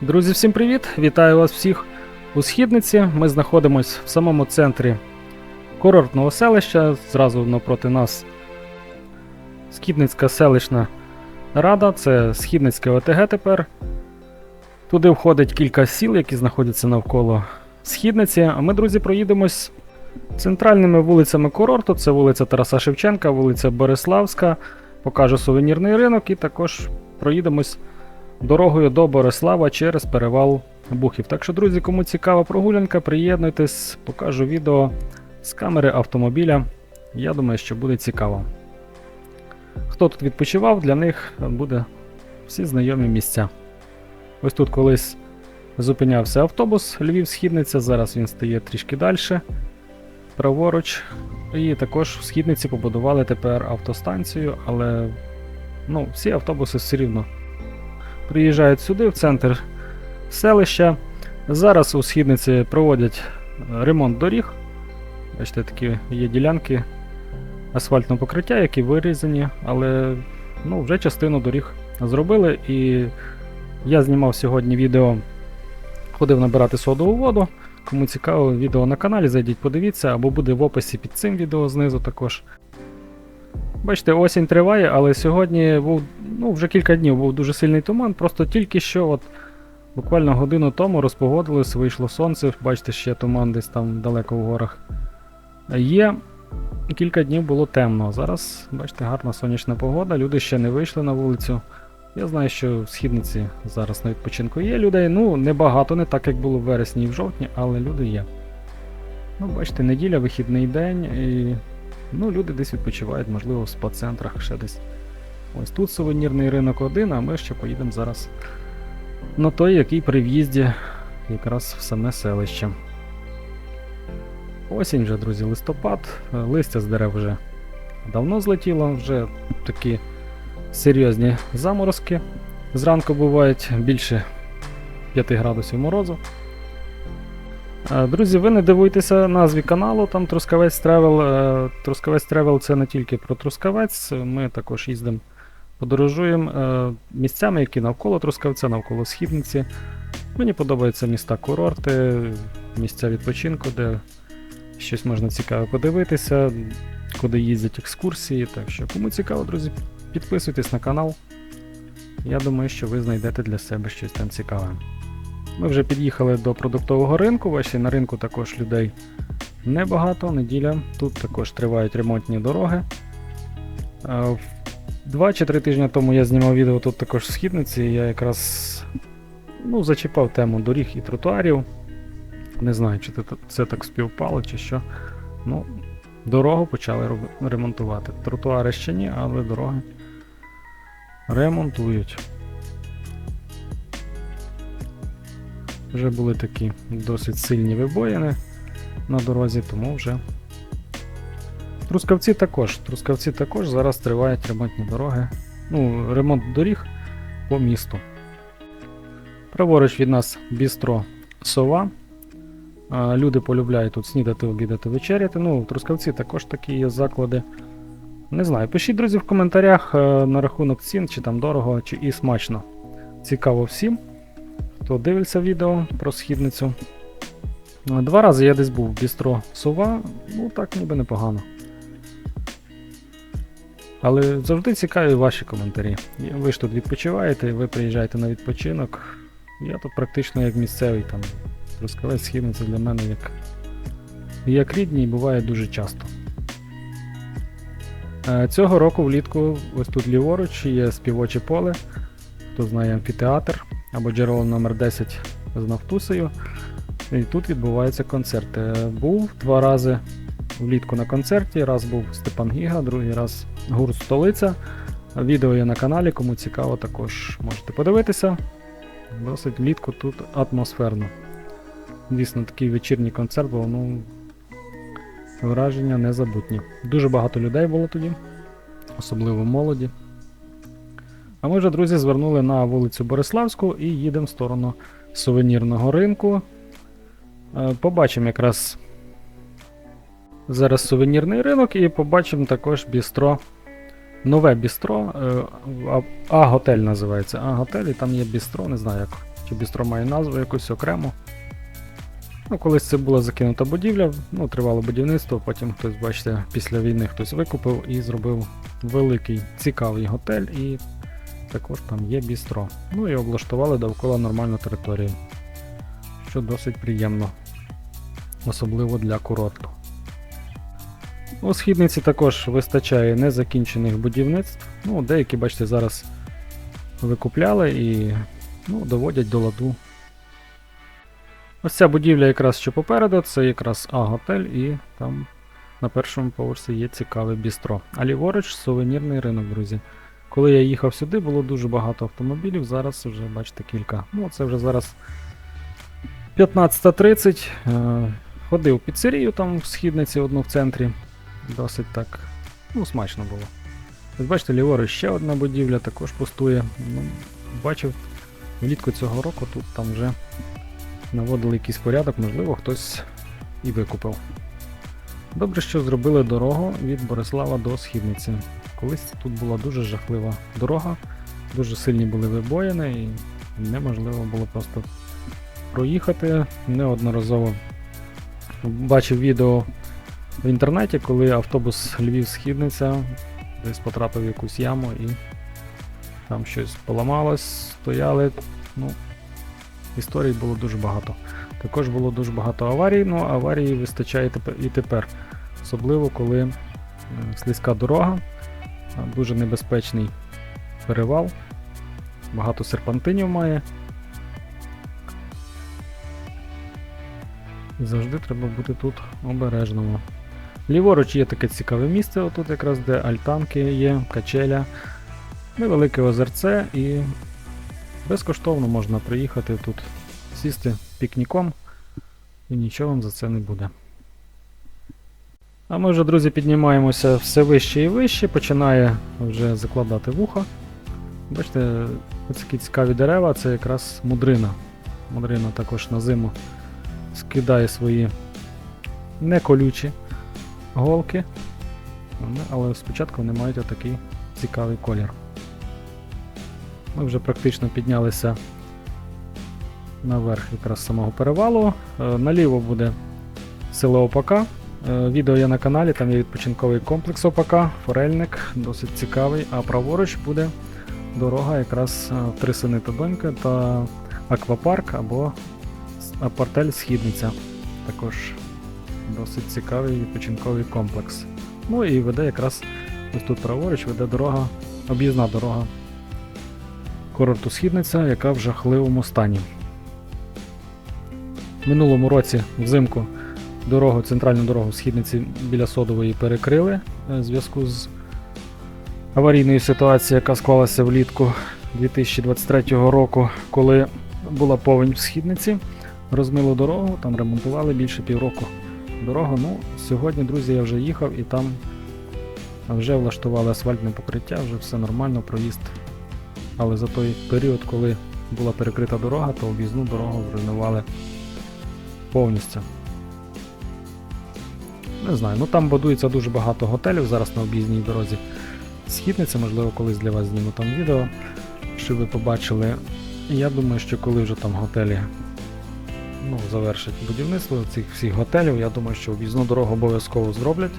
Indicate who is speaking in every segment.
Speaker 1: Друзі, всім привіт! Вітаю вас всіх у східниці. Ми знаходимося в самому центрі курортного селища. Зразу напроти нас Східницька селищна рада, це Східницьке ОТГ тепер. Туди входить кілька сіл, які знаходяться навколо східниці. А ми, друзі, проїдемось центральними вулицями курорту. Це вулиця Тараса Шевченка, вулиця Бориславська. Покажу сувенірний ринок і також проїдемось дорогою до Борислава через перевал Бухів. Так що, друзі, кому цікава прогулянка, приєднуйтесь, покажу відео з камери автомобіля. Я думаю, що буде цікаво. Хто тут відпочивав, для них буде всі знайомі місця. Ось тут колись зупинявся автобус Львів-Східниця, зараз він стає трішки далі, праворуч. І також в східниці побудували тепер автостанцію, але ну, всі автобуси все рівно приїжджають сюди, в центр селища. Зараз у східниці проводять е, ремонт доріг. Бачите, такі є ділянки асфальтного покриття, які вирізані, але ну, вже частину доріг зробили. І я знімав сьогодні відео, ходив набирати содову воду. Кому цікаво, відео на каналі, зайдіть, подивіться, або буде в описі під цим відео знизу також. Бачите, осінь триває, але сьогодні був, ну, вже кілька днів був дуже сильний туман, просто тільки що, от, буквально годину тому розпогодилось, вийшло сонце, бачите, ще туман десь там далеко в горах. Є. Кілька днів було темно. Зараз, бачите, гарна сонячна погода, люди ще не вийшли на вулицю. Я знаю, що в східниці зараз на відпочинку є людей. Ну, небагато, не так, як було в вересні і в жовтні, але люди є. Ну, бачите, неділя, вихідний день, і ну, люди десь відпочивають, можливо, в спа-центрах ще десь. Ось тут сувенірний ринок один, а ми ще поїдемо зараз на той, який при в'їзді якраз в саме селище. Осінь вже, друзі, листопад, е, листя з дерев вже давно злетіло, вже такі серйозні заморозки. Зранку бувають більше 5 градусів морозу. Е, Друзі, ви не дивуйтеся назві каналу, там Трускавець Тревел. Е, Трускавець Тревел це не тільки про Трускавець, ми також їздимо, подорожуємо е, місцями, які навколо Трускавця, навколо Східниці. Мені подобаються міста курорти, місця відпочинку, де щось можна цікаве подивитися, куди їздять екскурсії. Так що, кому цікаво, друзі, підписуйтесь на канал. Я думаю, що ви знайдете для себе щось там цікаве. Ми вже під'їхали до продуктового ринку. Бачите, на ринку також людей небагато, неділя. Тут також тривають ремонтні дороги. Два чи три тижні тому я знімав відео тут також в східниці. Я якраз ну, зачіпав тему доріг і тротуарів. Не знаю, чи це так співпало, чи що. Ну, дорогу почали ремонтувати. Тротуари ще ні, але дороги ремонтують. Вже були такі досить сильні вибоїни на дорозі, тому вже. Трускавці також. Трускавці також зараз тривають ремонтні дороги. Ну, ремонт доріг по місту. Праворуч від нас бістро сова. Люди полюбляють тут снідати, обідати, вечеряти. Ну, Трускавці також такі є заклади. Не знаю, пишіть, друзі, в коментарях е, на рахунок цін, чи там дорого, чи і смачно. Цікаво всім хто дивиться відео про східницю. Два рази я десь був в бістро сова, ну так ніби непогано. Але завжди цікаві ваші коментарі. Ви ж тут відпочиваєте, ви приїжджаєте на відпочинок. Я тут практично як місцевий там. Трускавець східниця для мене як, як рідні і буває дуже часто. Е, Цього року влітку ось тут ліворуч є співоче поле. Хто знає амфітеатр або джерело номер 10 з Нафтусею. І тут відбувається концерт. Е, Був два рази влітку на концерті. Раз був Степан Гіга, другий раз гурт Столиця. Відео є на каналі, кому цікаво, також можете подивитися. Досить влітку тут атмосферно. Дійсно, такий вечірній концерт був, ну, враження незабутні. Дуже багато людей було тоді, особливо молоді. А ми вже, друзі, звернули на вулицю Бориславську і їдемо в сторону сувенірного ринку. Е, Побачимо якраз зараз сувенірний ринок і побачимо також бістро. Нове бістро. е, А-готель називається. А-готель, і там є бістро, не знаю як Чи бістро має назву якусь окрему. Ну, колись це була закинута будівля, ну, тривало будівництво, потім хтось, бачите, після війни хтось викупив і зробив великий цікавий готель, і також там є бістро. Ну і облаштували довкола нормальну територію, що досить приємно, особливо для курорту. У східниці також вистачає незакінчених будівництв. Ну, деякі, бачите, зараз викупляли і ну, доводять до ладу. Ось ця будівля якраз що попереду, це якраз А-готель, і там на першому поверсі є цікаве бістро. А ліворуч сувенірний ринок, друзі. Коли я їхав сюди, було дуже багато автомобілів, зараз вже бачите кілька. Ну, це вже зараз 15.30. Е, ходив в піцерію там в східниці одну в центрі. Досить так ну, смачно було. Бачите, ліворуч ще одна будівля також пустує. Ну, бачив, влітку цього року тут там вже наводили якийсь порядок, можливо, хтось і викупив. Добре, що зробили дорогу від Борислава до Східниці. Колись тут була дуже жахлива дорога, дуже сильні були вибоїни і неможливо було просто проїхати. Неодноразово бачив відео в інтернеті, коли автобус Львів-Східниця десь потрапив в якусь яму і там щось поламалось, стояли. Ну, історій було дуже багато. Також було дуже багато аварій, ну аварії вистачає і тепер. Особливо коли е, слизька дорога, дуже небезпечний перевал, багато серпантинів має. Завжди треба бути тут обережному. Ліворуч є таке цікаве місце, отут якраз де альтанки є, качеля, невелике озерце і безкоштовно можна приїхати тут, сісти пікніком і нічого вам за це не буде. А ми вже, друзі, піднімаємося все вище і вище, починає вже закладати вуха. Бачите, ось такі цікаві дерева, це якраз мудрина. Мудрина також на зиму скидає свої неколючі голки, але спочатку вони мають отакий цікавий колір. Ми вже практично піднялися наверх якраз самого перевалу. Е, Наліво буде село Опака. Е, Відео є на каналі, там є відпочинковий комплекс Опака, форельник, досить цікавий. А праворуч буде дорога якраз е, в Три сини та доньки та аквапарк або апартель Східниця. Також досить цікавий відпочинковий комплекс. Ну і веде якраз ось тут праворуч веде дорога, об'їзна дорога курорту Східниця, яка в жахливому стані. Минулому році взимку дорогу, центральну дорогу в Східниці біля Содової перекрили е, в зв'язку з аварійною ситуацією, яка склалася влітку 2023 року, коли була повень в Східниці. Розмило дорогу, там ремонтували більше півроку дорогу. Ну, сьогодні, друзі, я вже їхав і там вже влаштували асфальтне покриття, вже все нормально, проїзд але за той період, коли була перекрита дорога, то об'їзну дорогу зруйнували повністю. Не знаю, ну там будується дуже багато готелів зараз на об'їзній дорозі. Східниця, можливо, колись для вас зніму там відео, щоб ви побачили. Я думаю, що коли вже там готелі ну, завершать будівництво цих всіх готелів, я думаю, що об'їзну дорогу обов'язково зроблять,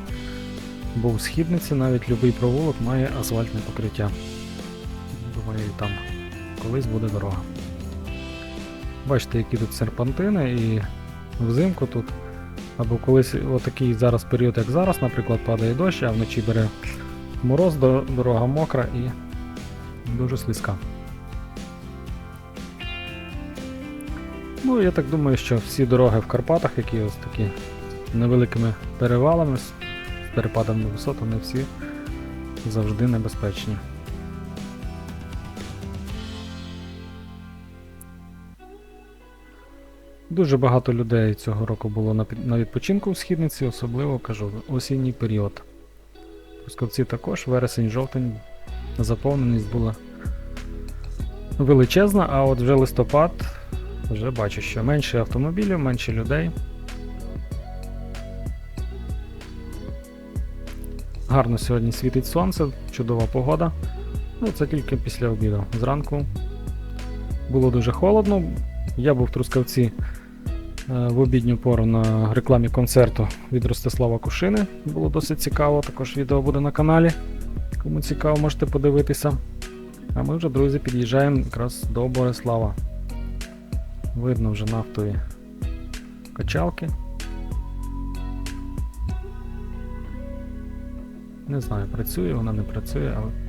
Speaker 1: бо в східниці навіть будь-який провулок має асфальтне покриття. Думаю, і там колись буде дорога. Бачите, які тут серпантини і взимку тут. Або колись отакий зараз період, як зараз, наприклад, падає дощ, а вночі бере мороз, дорога мокра і дуже слизька. Ну, я так думаю, що всі дороги в Карпатах, які ось такі невеликими перевалами, з перепадами висот, вони всі завжди небезпечні. Дуже багато людей цього року було на, на відпочинку в східниці, особливо кажу, осінній період. Трускавці також, вересень-жовтень, заповненість була величезна, а от вже листопад, вже бачу, що менше автомобілів, менше людей. Гарно сьогодні світить сонце, чудова погода. Ну, це тільки після обіду. Зранку було дуже холодно. Я був в Трускавці в обідню пору на рекламі концерту від Ростислава Кушини. Було досить цікаво. Також відео буде на каналі. Кому цікаво, можете подивитися. А ми вже, друзі, під'їжджаємо якраз до Борислава. Видно вже нафтові качалки. Не знаю, працює вона, не працює, але.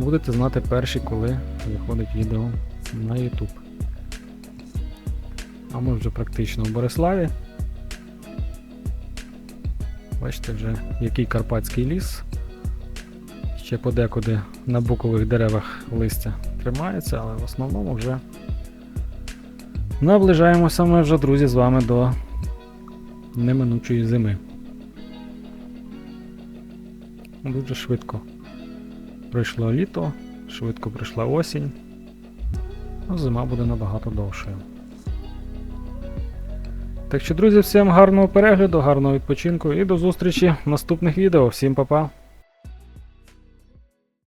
Speaker 1: Будете знати перші, коли виходить відео на YouTube. А ми вже практично в Бориславі. Бачите вже, який карпатський ліс. Ще подекуди на букових деревах листя тримається, але в основному вже наближаємося ми вже, друзі, з вами до неминучої зими. Дуже швидко пройшло літо, швидко прийшла осінь, а зима буде набагато довшою. Так що, друзі, всім гарного перегляду, гарного відпочинку і до зустрічі в наступних відео. Всім па-па!